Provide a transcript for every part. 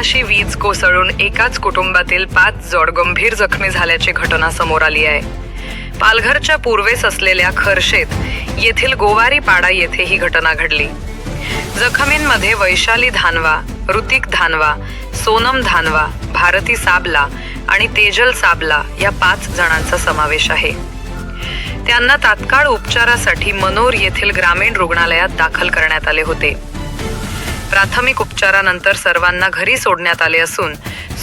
आकाशी वीज कोसळून एकाच कुटुंबातील पाच जण गंभीर जखमी झाल्याची घटना समोर आली आहे. पालघरच्या पूर्वेस असलेल्या खर्शेत येथील गोवारी पाडा येथे ही घटना घडली. जखमींमध्ये वैशाली धानवा ऋतिक धानवा सोनम धानवा भारती साबला आणि तेजल साबला या पाच जणांचा समावेश आहे. त्यांना तात्काळ उपचारासाठी मनोर येथील ग्रामीण रुग्णालयात दाखल करण्यात आले होते. प्राथमिक उपचारानंतर सर्वांना घरी सोडण्यात आले असून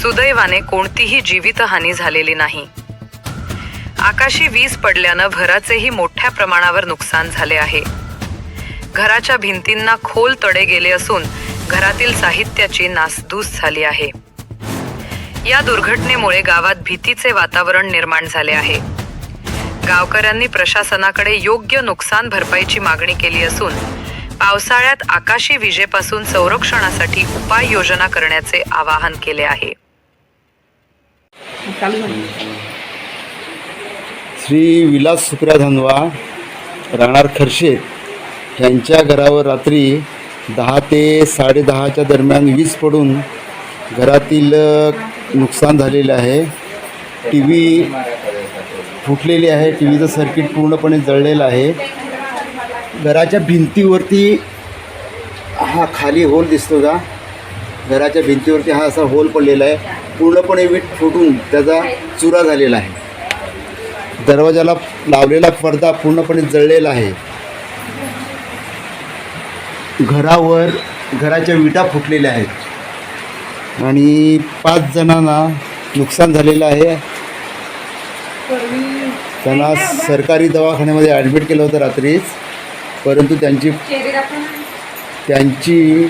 सुदैवाने कोणतीही जीवितहानी झालेली नाही. आकाशी वीज पडल्यानं घराचेही मोठ्या प्रमाणावर नुकसान झाले आहे. घराच्या भिंतींना खोल तडे गेले असून घरातील साहित्याची नासधूस झाली आहे. या दुर्घटनेमुळे गावात भीतीचे वातावरण निर्माण झाले आहे. गावकऱ्यांनी प्रशासनाकडे योग्य नुकसान भरपाईची मागणी केली असून पावसाळ्यात आकाशी विजेपासून संरक्षणासाठी उपाययोजना करण्याचे आवाहन केले आहे. श्री विलास सुप्रिया धनवा राहणार खर्शेत यांच्या घरावर रात्री दहा ते साडेदहाच्या दरम्यान वीज पडून घरातील नुकसान झालेले आहे. टी व्ही फुटलेली आहे. टी व्हीचं सर्किट पूर्णपणे जळलेलं आहे. घराच्या भिंतीवरती हा खाली होल दिसतो का घराच्या भिंतीवरती हा असा होल पडलेला आहे. पूर्णपणे वीट फुटून त्याचा चुरा झालेला आहे. दरवाजाला लावलेला पडदा पूर्णपणे जळलेला आहे. घरावर घराच्या विटा फुटलेल्या आहेत. आणि पाच जणांना नुकसान झालेलं आहे. त्यांना सरकारी दवाखान्यामध्ये ॲडमिट केलं होतं रात्रीच. परंतु त्यांची त्यांची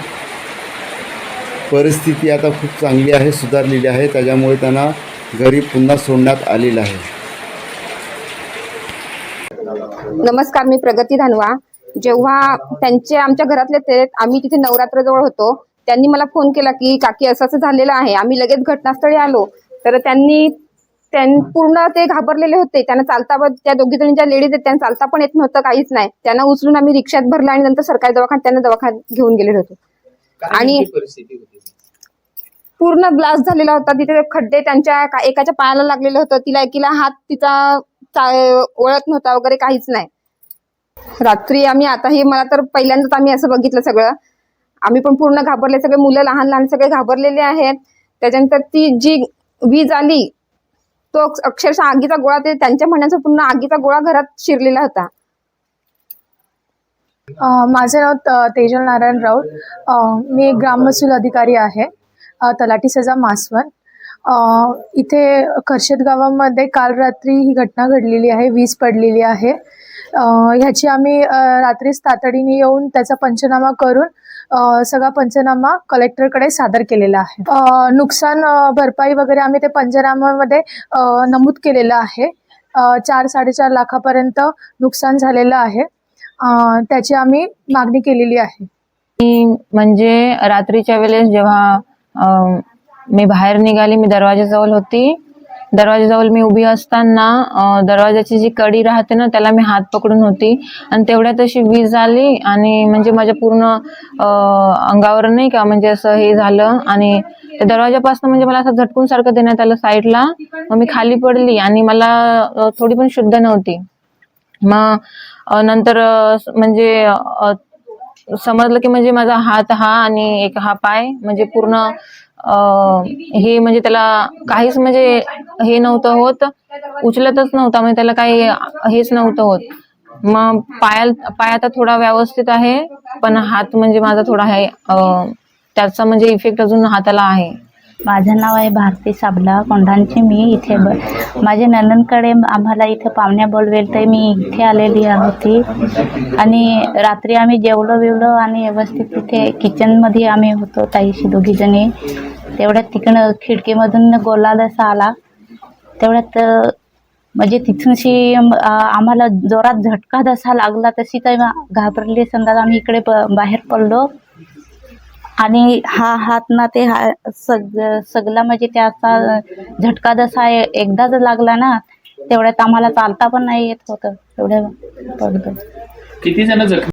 परिस्थिती आता खूप चांगली आहे सुधारलेली आहे. त्याच्यामुळे त्यांना घरी पुन्हा सोडण्यात आलेलं आहे. नमस्कार मी प्रगती धानवा. जेव्हा त्यांचे आमच्या घरातले ते आम्ही तिथे नवरात्र जवळ होतो त्यांनी मला फोन केला की काकी असं असं झालेलं आहे. आम्ही लगेच घटनास्थळी आलो. तर त्यांनी त्यां पूर्ण ते घाबरलेले होते. त्यांना चालता पण- त्या दोघी जणी ज्या लेडीज आहेत त्यांना चालता पण येत नव्हतं काहीच नाही. त्यांना उचलून आम्ही रिक्षात भरलं आणि नंतर सरकारी दवाखान्यात त्यांना दवाखान्यात घेऊन गेलेलो होतो. आणि पूर्ण ब्लास्ट झालेला होता. तिथे खड्डे त्यांच्या एकाच्या पायाला लागलेलं होतं. तिला एकीला हात तिचा वळत नव्हता वगैरे काहीच नाही. रात्री आम्ही आता हे मला तर पहिल्यांदाच आम्ही असं बघितलं सगळं. आम्ही पण पूर्ण घाबरले. सगळे मुलं लहान लहान सगळे घाबरलेले आहेत. त्याच्यानंतर ती जी वीज आली तो अक्षरशः आगीचा गोळा ते त्यांच्या म्हणण्याचा पूर्ण आगीचा गोळा घरात शिरलेला होता. माझे नाव त- तेजल नारायण राऊत. मी एक ग्राममहसूल अधिकारी आहे. तलाठी सजा मासवण. इथे खर्शेद गावामध्ये काल रात्री ही घटना घडलेली आहे वीज पडलेली आहे. ह्याची आम्ही रात्रीच तातडीने येऊन त्याचा पंचनामा करून सगळा पंचनामा कलेक्टरकडे सादर केलेला आहे. नुकसान भरपाई वगैरे आम्ही ते पंचनाम्यामध्ये नमूद केलेलं आहे. चार साडेचार लाखापर्यंत नुकसान झालेलं आहे. त्याची आम्ही मागणी केलेली आहे. म्हणजे रात्रीच्या वेळेस जेव्हा मी बाहेर निघाली मी दरवाजाजवळ होती दरवाजाजवळ मी उभी असताना दरवाजाची जी कडी राहते ना त्याला मी हात पकडून होती. आणि तेवढ्यात अशी वीज आली आणि म्हणजे माझ्या पूर्ण अंगावर नाही का म्हणजे असं हे झालं. आणि त्या दरवाजापासून म्हणजे मला असं झटकून सारखं देण्यात आलं साईडला. मग मी खाली पडली आणि मला थोडी पण शुद्ध नव्हती. मग नंतर म्हणजे समजलं की म्हणजे माझा हात हा आणि एक हा पाय म्हणजे पूर्ण हे म्हणजे त्याला काहीच म्हणजे हे नव्हतं होत. उचलतच नव्हता म्हणजे त्याला काही हेच नव्हतं होत. मग पाया पाय आता थोडा व्यवस्थित आहे पण हात म्हणजे माझा थोडा आहे त्याचा म्हणजे इफेक्ट अजून हाताला आहे. माझं नाव आहे भारती साबला कोंढांची मी इथे ब माझ्या नंदनकडे आम्हाला इथे पाहुण्या बोलवेल तर मी इथे आलेली होती. आणि रात्री आम्ही जेवलो बिवलो आणि व्यवस्थित तिथे किचनमध्ये आम्ही होतो ताईशी दोघीजणी. तेवढ्यात तिकडं खिडकीमधून गोलाल असा आला तेवढ्यात म्हणजे तिथूनशी आम्हाला जोरात झटका जसा लागला तशी काही घाबरली समजा आम्ही इकडे ब बाहेर पडलो. आणि हा हात ना ते हा सग सगळा म्हणजे त्याचा झटका जसा एकदाच एकदा जर लागला ना तेवढ्यात आम्हाला चालता पण नाही येत होतं. एवढं पडतो किती जण जखमी